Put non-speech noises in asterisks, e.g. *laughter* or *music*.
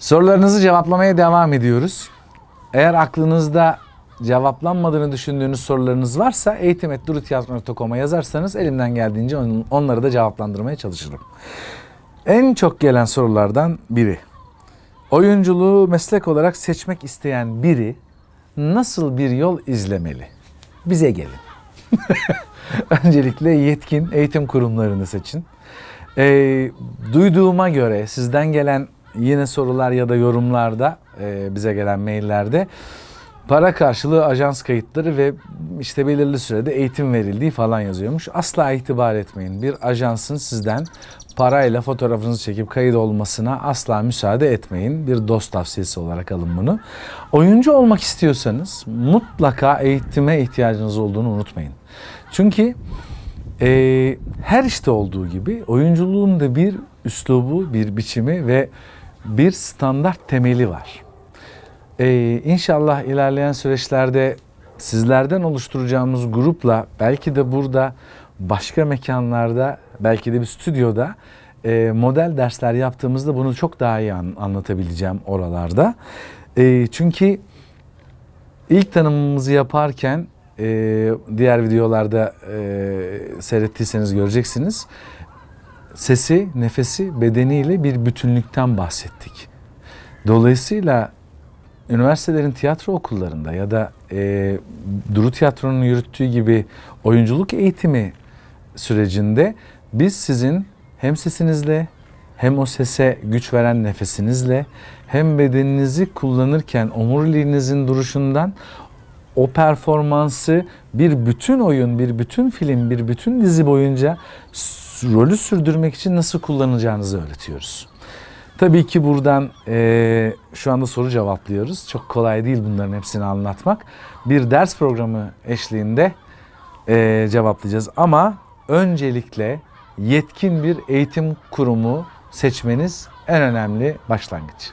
Sorularınızı cevaplamaya devam ediyoruz. Eğer aklınızda cevaplanmadığını düşündüğünüz sorularınız varsa eğitim.durutiyatro.com'a yazarsanız elimden geldiğince on- onları da cevaplandırmaya çalışırım. En çok gelen sorulardan biri. Oyunculuğu meslek olarak seçmek isteyen biri nasıl bir yol izlemeli? Bize gelin. *laughs* Öncelikle yetkin eğitim kurumlarını seçin. Ee, duyduğuma göre sizden gelen yine sorular ya da yorumlarda e, bize gelen maillerde para karşılığı ajans kayıtları ve işte belirli sürede eğitim verildiği falan yazıyormuş. Asla itibar etmeyin. Bir ajansın sizden parayla fotoğrafınızı çekip kayıt olmasına asla müsaade etmeyin. Bir dost tavsiyesi olarak alın bunu. Oyuncu olmak istiyorsanız mutlaka eğitime ihtiyacınız olduğunu unutmayın. Çünkü ee, her işte olduğu gibi oyunculuğun da bir üslubu, bir biçimi ve bir standart temeli var. Ee, inşallah ilerleyen süreçlerde sizlerden oluşturacağımız grupla belki de burada başka mekanlarda, belki de bir stüdyoda e, model dersler yaptığımızda bunu çok daha iyi an- anlatabileceğim oralarda. E, çünkü ilk tanımımızı yaparken e, diğer videolarda e, seyrettiyseniz göreceksiniz. Sesi, nefesi, bedeniyle bir bütünlükten bahsettik. Dolayısıyla üniversitelerin tiyatro okullarında ya da e, Duru Tiyatro'nun yürüttüğü gibi oyunculuk eğitimi sürecinde biz sizin hem sesinizle hem o sese güç veren nefesinizle hem bedeninizi kullanırken omuriliğinizin duruşundan o performansı bir bütün oyun, bir bütün film, bir bütün dizi boyunca rolü sürdürmek için nasıl kullanacağınızı öğretiyoruz. Tabii ki buradan eee, şu anda soru cevaplıyoruz. Çok kolay değil bunların hepsini anlatmak. Bir ders programı eşliğinde eee, cevaplayacağız. Ama öncelikle yetkin bir eğitim kurumu seçmeniz en önemli başlangıç.